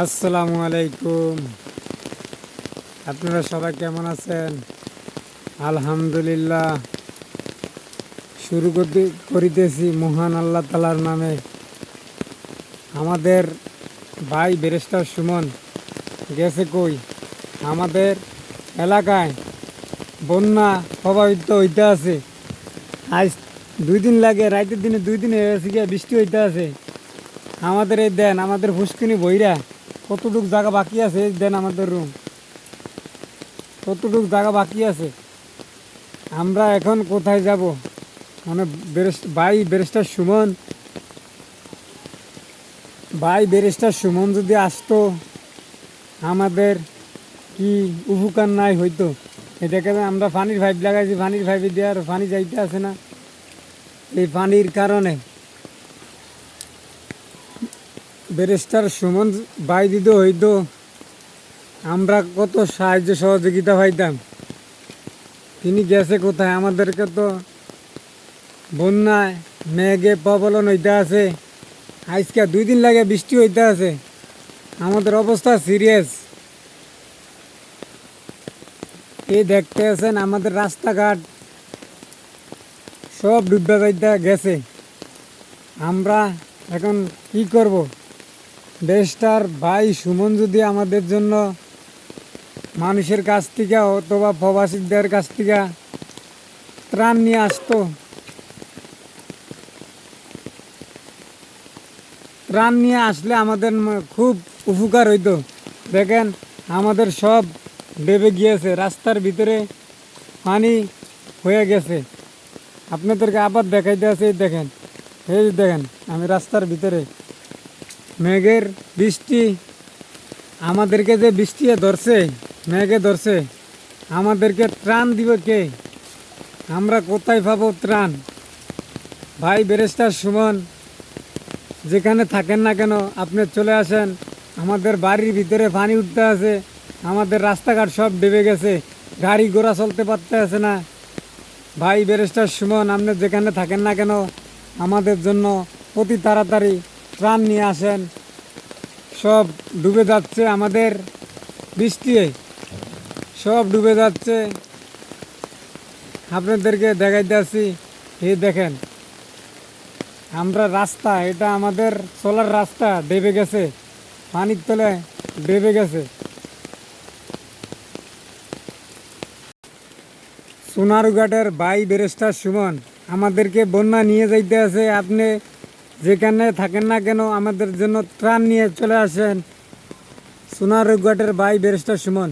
আসসালামু আলাইকুম। আপনারা সবাই কেমন আছেন? আলহামদুলিল্লাহ। শুরু করতে করিতেছি মহান আল্লাহ তালার নামে। আমাদের ভাই ব্যারিস্টার সুমন গেছে কই? আমাদের এলাকায় বন্যা প্রভাবিত হইতে আছে। আজ দুই দিন লাগে রাতের দিনে দুই দিন হয়ে গেছে বৃষ্টি হইতে আছে। আমাদের এই দেন, আমাদের ফুসকিনি বইরা কতটুক জায়গা বাকি আছে দেন আমাদের রুম কতটুক জায়গা বাকি আছে? আমরা এখন কোথায় যাব? মানে ভাই ব্যারিস্টার সুমন। ভাই ব্যারিস্টার সুমন যদি আসতো, আমাদের কি উপকার নাই হইতো? এটাকে আমরা পানির পাইপ লাগাইছি, পানির পাইপে আর পানি যাইতে আসে না। এই পানির কারণে ব্যারিস্টার সুমন বাই দিত হইতো। আমরা কত সাহায্য সহযোগিতা পাইতাম। তিনি গেছে কোথায়? আমাদেরকে তো বন্যায় মেঘে প্রবলন হইতে আছে। আজকে দুই দিন লাগে বৃষ্টি হইতে আছে। আমাদের অবস্থা সিরিয়াস। এই দেখতে আছেন? আমাদের রাস্তাঘাট সব ডুবে যাইতে গেছে। আমরা এখন কি করব? দেশটার ভাই সুমন যদি আমাদের জন্য মানুষের কাছ থেকে অথবা প্রবাসীদের কাছ থেকে ত্রাণ নিয়ে আসতো। ত্রাণ নিয়ে আসলে আমাদের খুব উপকার হইতো। দেখেন, আমাদের সব ডেবে গিয়েছে, রাস্তার ভিতরে পানি হয়ে গেছে। আপনাদেরকে আবার দেখাইতে আছে দেখেন, এই দেখেন, আমি রাস্তার ভিতরে মেঘের বৃষ্টি, আমাদেরকে যে বৃষ্টি ধরছে, মেঘে ধরছে, আমাদেরকে ত্রাণ দিবে কে? আমরা কোথায় পাবো ত্রাণ? ভাই, ব্যারিস্টার সুমন, যেখানে থাকেন না কেন, আপনি চলে আসেন। আমাদের বাড়ির ভিতরে পানি উঠতে আছে, আমাদের রাস্তাঘাট সব ডেবে গেছে, গাড়ি ঘোড়া চলতে পারতে আছে না। ভাই, ব্যারিস্টার সুমন, আপনি যেখানে থাকেন না কেন, আমাদের জন্য অতি তাড়াতাড়ি ত্রাণ নিয়ে আসেন। সব ডুবে যাচ্ছে আমাদের বৃষ্টি সব ডুবে যাচ্ছে। আপনাদেরকে দেখাইতে আসি এই দেখেন। আমরা রাস্তা, এটা আমাদের চলার রাস্তা, ডেবে গেছে। পানির তলে ডেবে গেছে। সোনারুঘাটের বাই ব্যারিস্টার সুমন, আমাদেরকে বন্যা নিয়ে যাইতে আছে আপনি যেখানে থাকেন না কেন আমাদের জন্য ত্রাণ নিয়ে চলে আসেন। সোনারুঘাটের ভাই বেরিস্টার সুমন।